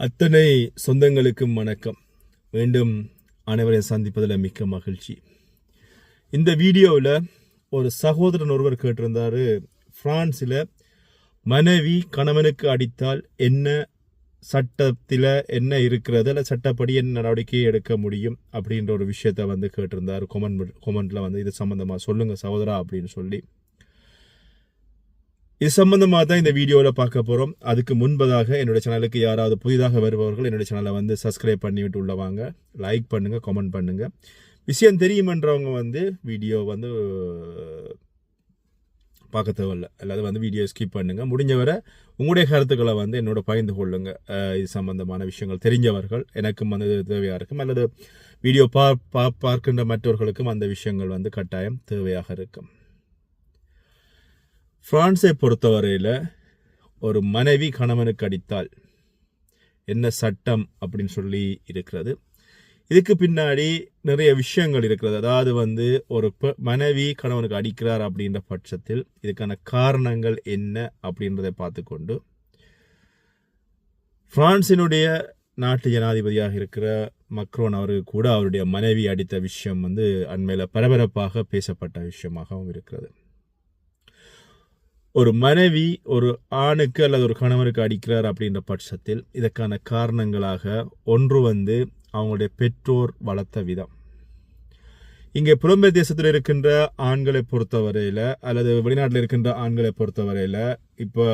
அத்தனை சொந்தங்களுக்கும் வணக்கம். மீண்டும் அனைவரையும் சந்திப்பதில் மிக்க மகிழ்ச்சி. இந்த வீடியோவில் ஒரு சகோதரன் ஒருவர் கேட்டிருந்தாரு. ஃப்ரான்ஸில் மனைவி கணவனுக்கு அடித்தால் என்ன சட்டத்தில் என்ன இருக்கிறது? இல்லை சட்டப்படி என்ன நடவடிக்கை எடுக்க முடியும்? அப்படின்ற ஒரு விஷயத்த வந்து கேட்டிருந்தார். கொமெண்ட் கொமெண்ட்ல வந்து இது சம்மந்தமாக சொல்லுங்கள் சகோதரா அப்படின்னு சொல்லி. இது சம்பந்தமாக தான் இந்த வீடியோவில் பார்க்க போகிறோம் அதுக்கு முன்பதாக என்னோடய சேனலுக்கு யாராவது புதிதாக வருபவர்கள் என்னோடய சேனலை வந்து சப்ஸ்கிரைப் பண்ணிவிட்டு உள்ள வாங்க. லைக் பண்ணுங்கள் கமெண்ட் பண்ணுங்கள் விஷயம் தெரியுமன்றவங்க வந்து வீடியோ வந்து பார்க்க தேவையில்ல. அல்லது வந்து வீடியோ ஸ்கிப் பண்ணுங்கள் முடிஞ்சவரை உங்களுடைய கருத்துக்களை வந்து என்னோட பகிர்ந்து கொள்ளுங்கள் இது சம்பந்தமான விஷயங்கள் தெரிஞ்சவர்கள் எனக்கும் வந்து தேவையாக இருக்கும். அல்லது வீடியோ பா பா பார்க்கின்ற மற்றவர்களுக்கும் அந்த விஷயங்கள் வந்து கட்டாயம் தேவையாக இருக்கும். பிரான்ஸை பொறுத்தவரையில் ஒரு மனைவி கணவனுக்கு அடித்தால் என்ன சட்டம் அப்படின்னு சொல்லி இருக்கிறது. இதுக்கு பின்னாடி நிறைய விஷயங்கள் இருக்கிறது. அதாவது வந்து ஒரு மனைவி கணவனுக்கு அடிக்கிறார் அப்படின்ற பட்சத்தில் இதுக்கான காரணங்கள் என்ன அப்படின்றதை பார்த்துக்கொண்டு பிரான்சினுடைய நாட்டு ஜனாதிபதியாக இருக்கிற மக்ரோன் அவருக்கு கூட அவருடைய மனைவி அடித்த விஷயம் வந்து அண்மையில் பரபரப்பாக பேசப்பட்ட விஷயமாகவும் இருக்கிறது. ஒரு மனைவி ஒரு ஆணுக்கு அல்லது ஒரு கணவருக்கு அடிக்கிறார் அப்படின்ற பட்சத்தில் இதற்கான காரணங்களாக ஒன்று வந்து அவங்களுடைய பெற்றோர் வளர்த்த விதம். இங்கே புலம்பெயர் தேசத்தில் இருக்கின்ற ஆண்களை பொறுத்தவரையில் அல்லது வெளிநாட்டில் இருக்கின்ற ஆண்களை பொறுத்தவரையில் இப்போ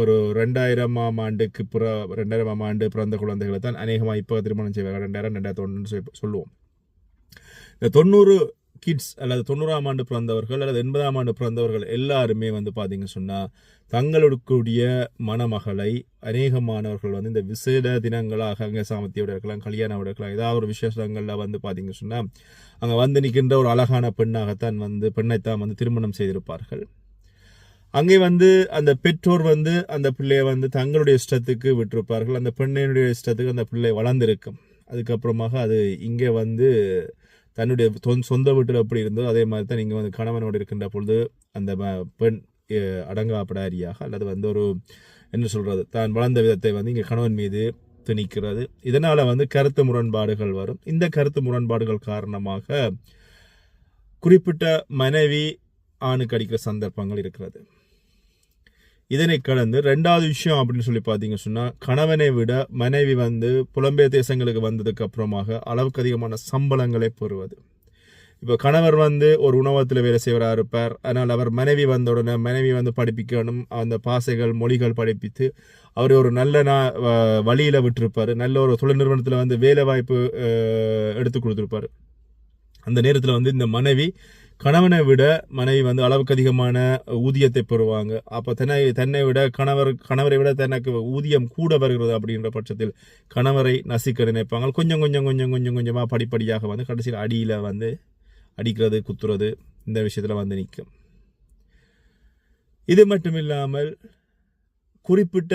ஒரு ரெண்டாயிரமாம் ஆண்டுக்கு புற ரெண்டாயிரமாம் ஆண்டு பிறந்த குழந்தைகளை தான் அநேகமாக இப்போ திருமணம் செய்வாங்க ரெண்டாயிரம் ரெண்டாயிரத்தி ஒன்று சொல்லுவோம். இந்த தொண்ணூறு கிட்ஸ் அல்லது தொண்ணூறாம் ஆண்டு பிறந்தவர்கள் அல்லது எண்பதாம் ஆண்டு பிறந்தவர்கள் எல்லாருமே வந்து பார்த்தீங்கன்னு சொன்னால் தங்களுடைய மணமகளை அநேகமானவர்கள் வந்து இந்த விசேட தினங்களாக அங்கே சாமத்தியோட இருக்கலாம் கல்யாணம் இருக்கலாம் ஏதாவது ஒரு விசேஷங்களில் வந்து பார்த்தீங்கன்னு சொன்னால் அங்கே வந்து நிற்கின்ற ஒரு அழகான பெண்ணாகத்தான் வந்து பெண்ணைத்தான் வந்து திருமணம் செய்திருப்பார்கள். அங்கே வந்து அந்த பெற்றோர் வந்து அந்த பிள்ளையை வந்து தங்களுடைய இஷ்டத்துக்கு விட்டிருப்பார்கள். அந்த பெண்ணினுடைய இஷ்டத்துக்கு அந்த பிள்ளை வளர்ந்திருக்கும். அதுக்கப்புறமாக அது இங்கே வந்து தன்னுடைய தொன்- சொந்த வீட்டில் எப்படி இருந்தோ அதே மாதிரி தான் நீங்கள் வந்து கணவனோடு இருக்கின்ற பொழுது அந்த பெண் அடங்காப்படாரியாக அல்லது வந்து ஒரு என்ன சொல்கிறது தான் வளர்ந்த விதத்தை வந்து இங்கே கணவன் மீது திணிக்கிறது. இதனால் வந்து கருத்து முரண்பாடுகள் வரும். இந்த கருத்து முரண்பாடுகள் காரணமாக குறிப்பிட்ட மனைவி ஆணுக்கு அடிக்கிற சந்தர்ப்பங்கள் இருக்கிறது. இதனை கடந்து ரெண்டாவது விஷயம் அப்படின்னு சொல்லி பார்த்தீங்க சொன்னால் கணவனை விட மனைவி வந்து புலம்பெயர் தேசங்களுக்கு வந்ததுக்கு அப்புறமாக அளவுக்கு அதிகமான சம்பளங்களை பெறுவது. இப்போ கணவர் வந்து ஒரு உணவகத்தில் வேலை செய்வராக இருப்பார். அதனால் அவர் மனைவி வந்த உடனே மனைவி வந்து படிப்பிக்கணும். அந்த பாசைகள் மொழிகள் படிப்பித்து அவர் ஒரு நல்ல நா வழியில் விட்டுருப்பார். நல்ல ஒரு தொழில் நிறுவனத்தில் வந்து வேலை வாய்ப்பு எடுத்து கொடுத்துருப்பார். அந்த நேரத்தில் வந்து இந்த மனைவி கணவனை விட மனைவி வந்து அளவுக்கு அதிகமான ஊதியத்தை பெறுவாங்க. அப்போ தன்னை தன்னை விட கணவர் கணவரை விட தனக்கு ஊதியம் கூட வருகிறது அப்படின்ற பட்சத்தில் கணவரை நசிக்க நினைப்பாங்க. கொஞ்சம் கொஞ்சம் கொஞ்சம் கொஞ்சம் கொஞ்சமாக படிப்படியாக வந்து கடைசியில் அடியில் வந்து அடிக்கிறது குத்துறது இந்த விஷயத்தில் வந்து நிற்கும் இது மட்டும் இல்லாமல் குறிப்பிட்ட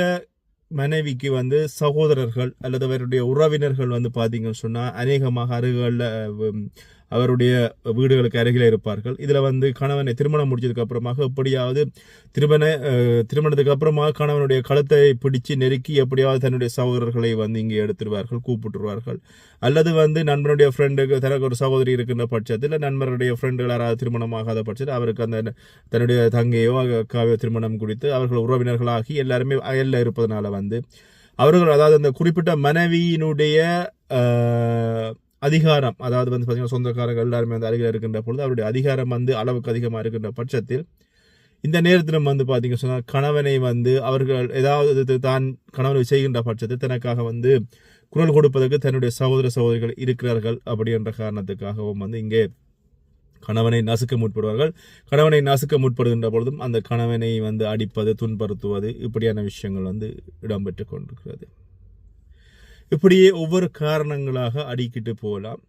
மனைவிக்கு வந்து சகோதரர்கள் அல்லது அவருடைய உறவினர்கள் வந்து பார்த்தீங்கன்னு சொன்னால் அநேகமாக அருகில் அவருடைய வீடுகளுக்கு அருகில் இருப்பார்கள். இதில் வந்து கணவனை திருமணம் முடிச்சதுக்கு அப்புறமாக எப்படியாவது திருமண திருமணத்துக்கு அப்புறமாக கணவனுடைய கழுத்தை பிடிச்சு நெருக்கி எப்படியாவது தன்னுடைய சகோதரர்களை வந்து இங்கே எடுத்துருவார்கள் கூப்பிட்டுருவார்கள். அல்லது வந்து நண்பனுடைய ஃப்ரெண்டுக்கு தனக்கு ஒரு சகோதரி இருக்கின்ற பட்சத்தில் நண்பருடைய ஃப்ரெண்டுகள் யாராவது திருமணமாகாத பட்சத்தில் அவருக்கு அந்த தன்னுடைய தங்கையோ அக்காவையோ திருமணம் குறித்து அவர்கள் உறவினர்களாகி எல்லாருமே அயலில் இருப்பதனால வந்து அவர்கள் அதாவது அந்த குறிப்பிட்ட மனைவியினுடைய அதிகாரம் அதாவது வந்து பார்த்தீங்கன்னா சொந்தக்காரர்கள் எல்லாருமே வந்து அருகில் இருக்கின்ற பொழுது அவருடைய அதிகாரம் வந்து அளவுக்கு அதிகமாக இருக்கின்ற பட்சத்தில் இந்த நேரத்திலும் வந்து பார்த்தீங்க சொன்னால் கணவனை வந்து அவர்கள் ஏதாவது இது தான் கணவனை செய்கின்ற பட்சத்தில் தனக்காக வந்து குரல் கொடுப்பதற்கு தன்னுடைய சகோதர சகோதரிகள் இருக்கிறார்கள் அப்படி என்ற காரணத்துக்காகவும் வந்து இங்கே கணவனை நசுக்க முற்படுவார்கள். கணவனை நசுக்க முற்படுகின்ற பொழுதும் அந்த கணவனை வந்து அடிப்பது துன்படுத்துவது இப்படியான விஷயங்கள் வந்து இடம்பெற்று கொண்டிருக்கிறது. இப்படியே ஒவ்வொரு காரணங்களாக அடிக்கிட்டு போகலாம்.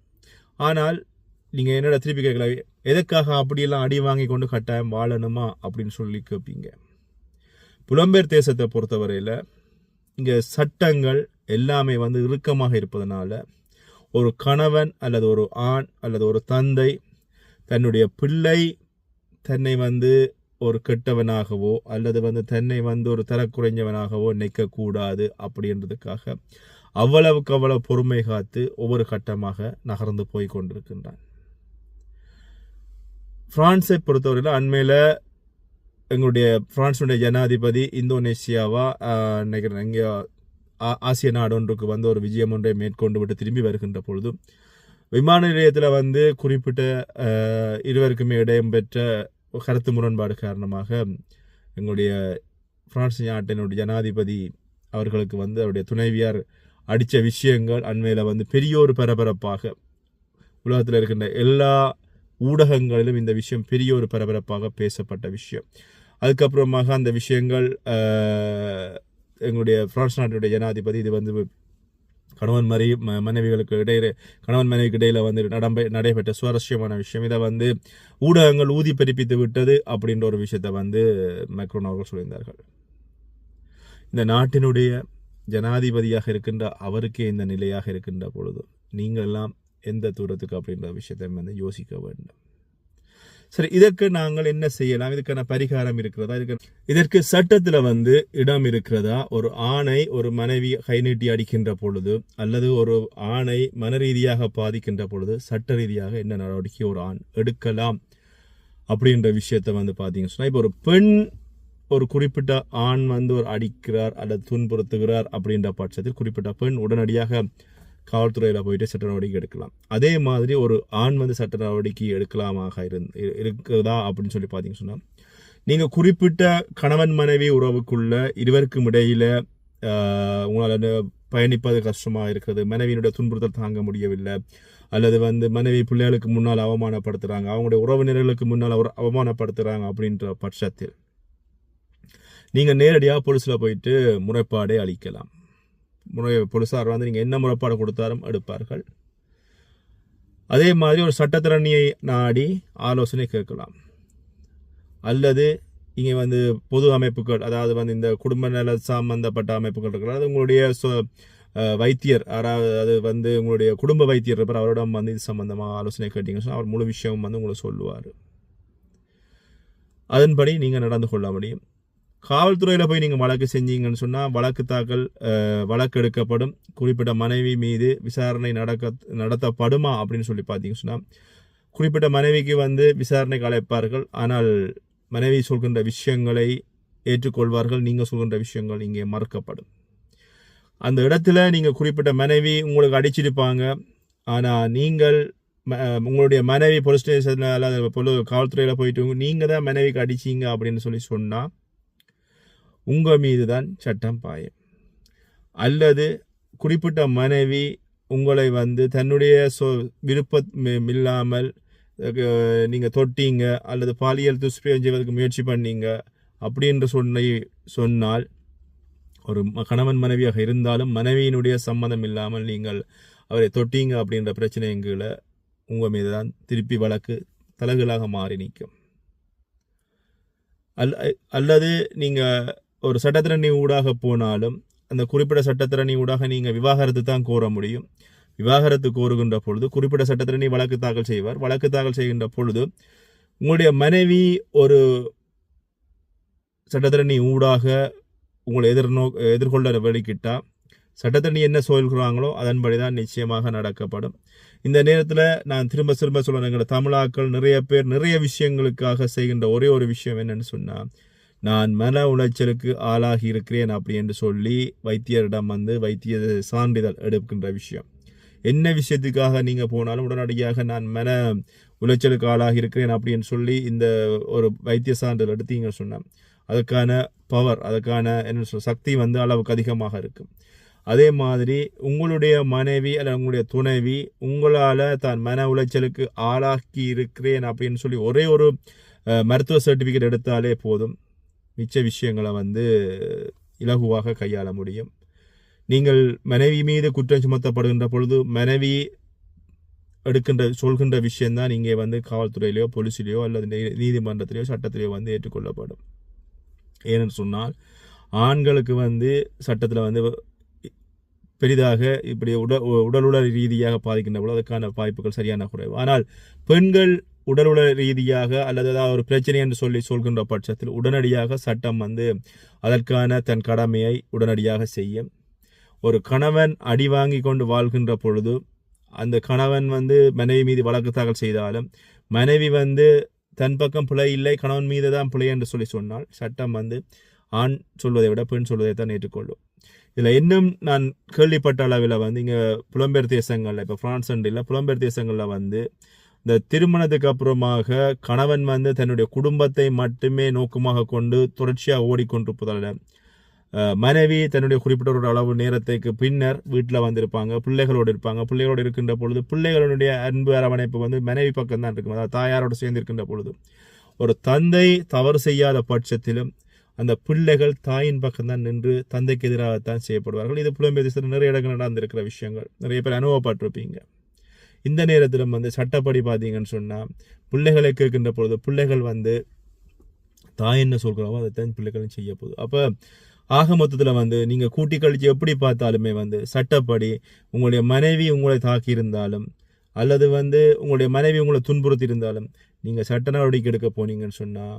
ஆனால் நீங்கள் என்னோட திருப்பி கேட்கல? எதுக்காக அப்படியெல்லாம் அடி வாங்கி கொண்டு கட்டாயம் வாழணுமா? அப்படின்னு சொல்லி கேட்பீங்க புலம்பெயர் தேசத்தை பொறுத்தவரையில் இங்கே சட்டங்கள் எல்லாமே வந்து இறுக்கமாக இருப்பதனால ஒரு கணவன் அல்லது ஒரு ஆண் அல்லது ஒரு தந்தை தன்னுடைய பிள்ளை தன்னை வந்து ஒரு கெட்டவனாகவோ அல்லது வந்து தன்னை வந்து ஒரு தரக்குறைஞ்சவனாகவோ நிற்கக்கூடாது அப்படின்றதுக்காக அவ்வளவுக்கு அவ்வளவு பொறுமை காத்து ஒவ்வொரு கட்டமாக நகர்ந்து போய் கொண்டிருக்கின்றான். பிரான்ஸை பொறுத்தவரையில் அண்மையில் எங்களுடைய பிரான்ஸுடைய ஜனாதிபதி இந்தோனேசியாவா நினைக்கிறேன் இங்கே ஆ- ஆசிய நாடு ஒன்றுக்கு வந்து ஒரு விஜயம் ஒன்றை மேற்கொண்டு விட்டு திரும்பி வருகின்ற பொழுதும் விமான நிலையத்தில் வந்து குறிப்பிட்ட இருவருக்குமே இடம்பெற்ற கருத்து முரண்பாடு காரணமாக எங்களுடைய பிரான்ஸ் நாட்டினுடைய ஜனாதிபதி அவர்களுக்கு வந்து அவருடைய துணைவியார் அடித்த விஷயங்கள் அண்மையில் வந்து பெரிய ஒரு பரபரப்பாக உலகத்தில் இருக்கின்ற எல்லா ஊடகங்களிலும் இந்த விஷயம் பெரிய ஒரு பரபரப்பாக பேசப்பட்ட விஷயம். அதுக்கப்புறமாக அந்த விஷயங்கள் எங்களுடைய பிரான்ஸ் நாட்டுடைய ஜனாதிபதி இது வந்து கணவன் மறை ம- மனைவிகளுக்கு இடையில கணவன் மனைவிக்கு இடையில வந்து நடம்பை நடைபெற்ற சுவாரஸ்யமான விஷயம். இதை வந்து ஊடகங்கள் ஊதி பெருப்பித்து விட்டது அப்படின்ற ஒரு விஷயத்தை வந்து மேக்ரோன் அவர்கள் சொல்லியிருந்தார்கள். இந்த நாட்டினுடைய ஜனாதிபதியாக இருக்கின்ற அவருக்கே இந்த நிலையாக இருக்கின்ற பொழுது நீங்களெல்லாம் எந்த தூரத்துக்கு அப்படின்ற விஷயத்தை வந்து யோசிக்க வேண்டும். சரி இதற்கு நாங்கள் என்ன செய்யலாம்? இதுக்கான பரிகாரம் இருக்கிறதா? இதுக்கு இதற்கு சட்டத்தில் வந்து இடம் இருக்கிறதா? ஒரு ஆணை ஒரு மனைவி கை நீட்டி அடிக்கின்ற பொழுது அல்லது ஒரு ஆணை மன ரீதியாக பாதிக்கின்ற பொழுது சட்ட ரீதியாக என்ன நடவடிக்கை ஒரு ஆண் எடுக்கலாம் அப்படின்ற விஷயத்தை வந்து பார்த்தீங்கன்னு சொன்னால் இப்போ ஒரு பெண் ஒரு குறிப்பிட்ட ஆண் வந்து ஒரு அடிக்கிறார் அல்லது துன்புறுத்துகிறார் அப்படின்ற பட்சத்தில் குறிப்பிட்ட பெண் உடனடியாக காவல்துறையில் போயிட்டு சட்ட நடவடிக்கை எடுக்கலாம். அதே மாதிரி ஒரு ஆண் வந்து சட்ட நடவடிக்கை எடுக்கலாமாக இருந்து இருக்குதா அப்படின்னு சொல்லி பார்த்தீங்கன்னு சொன்னால் நீங்கள் குறிப்பிட்ட கணவன் மனைவி உறவுக்குள்ள இருவருக்கும் இடையில் உங்களால் பயணிப்பது கஷ்டமாக இருக்கிறது மனைவியினுடைய துன்புறுத்தல் தாங்க முடியவில்லை அல்லது வந்து மனைவி பிள்ளைகளுக்கு முன்னால் அவமானப்படுத்துகிறாங்க அவங்களுடைய உறவினர்களுக்கு முன்னால் அவர் அவமானப்படுத்துகிறாங்க அப்படின்ற பட்சத்தில் நீங்கள் நேரடியாக போலீஸில் போயிட்டு முறைப்பாடை அளிக்கலாம். முறை போலீஸார் வந்து நீங்கள் என்ன முறைப்பாடு கொடுத்தாலும் எடுப்பார்கள். அதே மாதிரி ஒரு சட்டத்திறனியை நாடி ஆலோசனை கேட்கலாம். அல்லது இங்கே வந்து பொது அமைப்புகள் அதாவது வந்து இந்த குடும்ப நல சம்பந்தப்பட்ட அமைப்புகள் இருக்கிறது அது உங்களுடைய சொ- வைத்தியர் அதாவது அது வந்து உங்களுடைய குடும்ப வைத்தியர் இருப்பார் அவரிடம் வந்து இது சம்மந்தமாக ஆலோசனை கேட்டீங்கன்னு அவர் முழு விஷயம் வந்து உங்களுக்கு சொல்லுவார். அதன்படி நீங்கள் நடந்து கொள்ள முடியும். காவல்துறையில் போய் நீங்கள் வழக்கு செஞ்சீங்கன்னு சொன்னால் வழக்கு தாக்கல் வழக்கு எடுக்கப்படும் குறிப்பிட்ட மனைவி மீது விசாரணை நடக்க நடத்தப்படுமா அப்படின்னு சொல்லி பார்த்தீங்கன்னு சொன்னால் குறிப்பிட்ட மனைவிக்கு வந்து விசாரணைக்கு அழைப்பார்கள். ஆனால் மனைவி சொல்கின்ற விஷயங்களை ஏற்றுக்கொள்வார்கள் நீங்கள் சொல்கின்ற விஷயங்கள் இங்கே மறுக்கப்படும். அந்த இடத்துல நீங்கள் குறிப்பிட்ட மனைவி உங்களுக்கு அடிச்சிருப்பாங்க. ஆனால் நீங்கள் ம- உங்களுடைய மனைவி போலீஸ் ஸ்டேஷனில் அல்லது பொது காவல்துறையில் போயிட்டு நீங்கள் தான் மனைவிக்கு அடிச்சீங்க அப்படின்னு சொல்லி சொன்னால் உங்கள் மீது தான் சட்டம் பாயும். அல்லது குறிப்பிட்ட மனைவி உங்களை வந்து தன்னுடைய சொ விருப்பம் இல்லாமல் நீங்கள் தொட்டீங்க அல்லது பாலியல் துஷ்பிரயோகம் செய்வதற்கு முயற்சி பண்ணீங்க அப்படின்ற சொன்னை சொன்னால் ஒரு ம- கணவன் மனைவியாக இருந்தாலும் மனைவியினுடைய சம்மதம் இல்லாமல் நீங்கள் அவரை தொட்டீங்க அப்படின்ற பிரச்சனைங்களை உங்கள் மீது தான் திருப்பி வழக்கு தலகுலாக மாறி நிற்கும். அல் அல்லது நீங்கள் ஒரு சட்டத்திரணி ஊடாக போனாலும் அந்த குறிப்பிட்ட சட்டத்திரணி ஊடாக நீங்கள் விவாகரத்து தான் கோர முடியும். விவாகரத்து கோருகின்ற பொழுது குறிப்பிட்ட சட்டத்திரணி வழக்கு தாக்கல் செய்வார். வழக்கு தாக்கல் செய்கின்ற பொழுது உங்களுடைய மனைவி ஒரு சட்டத்திரணி ஊடாக உங்களை எதிர்நோ எதிர்கொள்ள வெளிக்கிட்டா சட்டத்தண்ணி என்ன சொல்கிறாங்களோ அதன்படி தான் நிச்சயமாக நடக்கப்படும். இந்த நேரத்தில் நான் திரும்ப திரும்ப சொல்கிறேன் எங்களை தமிழாக்கள் நிறைய பேர் நிறைய விஷயங்களுக்காக செய்கின்ற ஒரே ஒரு விஷயம் என்னன்னு சொன்னால் நான் மன உளைச்சலுக்கு ஆளாகி இருக்கிறேன் அப்படி என்று சொல்லி வைத்தியரிடம் வந்து வைத்திய சான்றிதழ் எடுக்கின்ற விஷயம். என்ன விஷயத்துக்காக நீங்கள் போனாலும் உடனடியாக நான் மன உளைச்சலுக்கு ஆளாகி இருக்கிறேன் அப்படின்னு சொல்லி இந்த ஒரு வைத்திய சான்றிதழ் எடுத்தீங்க சொன்னேன். அதுக்கான பவர் அதுக்கான என்ன சொல் சக்தி வந்து அளவுக்கு அதிகமாக இருக்கும். அதே மாதிரி உங்களுடைய மனைவி அல்லது உங்களுடைய துணைவி உங்களால் தான் மன உளைச்சலுக்கு ஆளாக்கி இருக்கிறேன் அப்படின்னு சொல்லி ஒரே ஒரு மருத்துவ சர்டிஃபிகேட் எடுத்தாலே போதும். மிச்ச விஷயங்களை வந்து இலகுவாக கையாள முடியும். நீங்கள் மனைவி மீது குற்றம் சுமத்தப்படுகின்ற பொழுது மனைவி எடுக்கின்ற சொல்கின்ற விஷயந்தான் இங்கே வந்து காவல்துறையிலையோ போலீஸிலேயோ அல்லது நீ- நீதிமன்றத்திலேயோ சட்டத்திலேயோ வந்து ஏற்றுக்கொள்ளப்படும். ஏன்னு சொன்னால் ஆண்களுக்கு வந்து சட்டத்தில் வந்து பெரிதாக இப்படி உடல் உடலுடல் ரீதியாக பாதிக்கின்ற பொழுது அதுக்கான வாய்ப்புகள் சரியான குறைவு. ஆனால் பெண்கள் உடல் உடல் ரீதியாக அல்லது ஏதாவது ஒரு பிரச்சனை என்று சொல்லி சொல்கின்ற பட்சத்தில் உடனடியாக சட்டம் வந்து அதற்கான தன் கடமையை உடனடியாக செய்யும். ஒரு கணவன் அடி வாங்கி கொண்டு வாழ்கின்ற பொழுது அந்த கணவன் வந்து மனைவி மீது வழக்கு தாக்கல் செய்தாலும் மனைவி வந்து தன் பக்கம் பிழை இல்லை கணவன் மீது தான் பிழை என்று சொல்லி சொன்னால் சட்டம் வந்து ஆண் சொல்வதை விட பெண் சொல்வதை தான் ஏற்றுக்கொள்ளும். இதில் இன்னும் நான் கேள்விப்பட்ட அளவில் வந்து இங்கே புலம்பெயர் தேசங்களில் இப்போ ஃப்ரான்ஸ் இல்லை புலம்பெயர் தேசங்களில் வந்து இந்த திருமணத்துக்கு அப்புறமாக கணவன் வந்து தன்னுடைய குடும்பத்தை மட்டுமே நோக்கமாக கொண்டு தொடர்ச்சியாக ஓடிக்கொண்டிருப்பதால் மனைவி தன்னுடைய குறிப்பிட்ட ஒரு அளவு நேரத்துக்கு பின்னர் வீட்டில் வந்திருப்பாங்க பிள்ளைகளோடு இருப்பாங்க. பிள்ளைகளோடு இருக்கின்ற பொழுது பிள்ளைகளுடைய அன்பு அரவணைப்பு வந்து மனைவி பக்கம் தான் இருக்கும். அதாவது தாயாரோடு சேர்ந்து இருக்கின்ற பொழுது. ஒரு தந்தை தவறு செய்யாத பட்சத்திலும் அந்த பிள்ளைகள் தாயின் பக்கம் தான் நின்று தந்தைக்கு எதிராகத்தான் செய்யப்படுவார்கள் இது புலம்பெயர் நிறைய இடங்கள் நடந்திருக்கிற விஷயங்கள். நிறைய பேர் அனுபவப்பட்டிருப்பீங்க. இந்த நேரத்திலும் வந்து சட்டப்படி பார்த்தீங்கன்னு சொன்னால் பிள்ளைகளை கேட்கின்ற பொழுது பிள்ளைகள் வந்து தாய் என்ன சொல்கிறாவோ அதை தான் பிள்ளைகளும் செய்ய போகுது. அப்போ ஆக மொத்தத்தில் வந்து நீங்கள் கூட்டி கழிச்சு எப்படி பார்த்தாலுமே வந்து சட்டப்படி உங்களுடைய மனைவி உங்களை தாக்கி இருந்தாலும் அல்லது வந்து உங்களுடைய மனைவி உங்களை துன்புறுத்தி இருந்தாலும் நீங்கள் சட்ட நடவடிக்கை எடுக்க போனீங்கன்னு சொன்னால்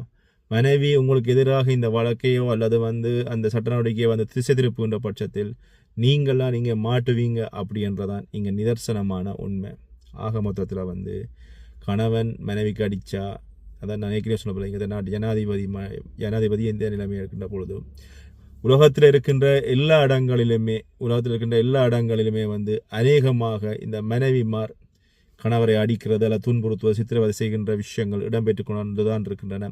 மனைவி உங்களுக்கு எதிராக இந்த வழக்கையோ அல்லது வந்து அந்த சட்ட நடவடிக்கையை வந்து திசை திருப்புகின்ற பட்சத்தில் நீங்களாம் நீங்கள் மாட்டுவீங்க அப்படின்றதான் இங்கே நிதர்சனமான உண்மை. ஆக மொத்தத்தில் வந்து கணவன் மனைவிக்கு அடித்தா அதான் நான் ஏற்கனவே சொன்ன போல இந்த நாட்டு ஜனாதிபதி ம ஜனாதிபதி எந்த நிலைமையாக இருக்கின்ற பொழுதும் உலகத்தில் இருக்கின்ற எல்லா இடங்களிலுமே உலகத்தில் இருக்கின்ற எல்லா இடங்களிலுமே வந்து அநேகமாக இந்த மனைவிமார் கணவரை அடிக்கிறது அல்ல துன்புறுத்துவது சித்திரவதை செய்கின்ற விஷயங்கள் இடம்பெற்று கொண்டு தான் இருக்கின்றன.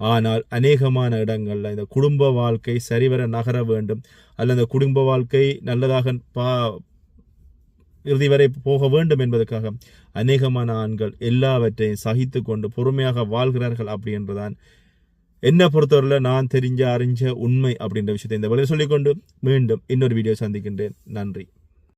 ஆனால் அநேகமான இடங்களில் இந்த குடும்ப வாழ்க்கை சரிவர நகர வேண்டும். அல்ல அந்த குடும்ப வாழ்க்கை நல்லதாக பா இறுதி வரை போக வேண்டும் என்பதற்காக அநேகமான ஆண்கள் எல்லாவற்றையும் சகித்து கொண்டு பொறுமையாக வாழ்கிறார்கள் அப்படி என்றுதான். என்னை பொறுத்தவரையில் நான் தெரிஞ்ச அறிஞ்ச உண்மை அப்படின்ற விஷயத்தை இந்த வழியில் சொல்லிக்கொண்டு மீண்டும் இன்னொரு வீடியோ சந்திக்கின்றேன். நன்றி.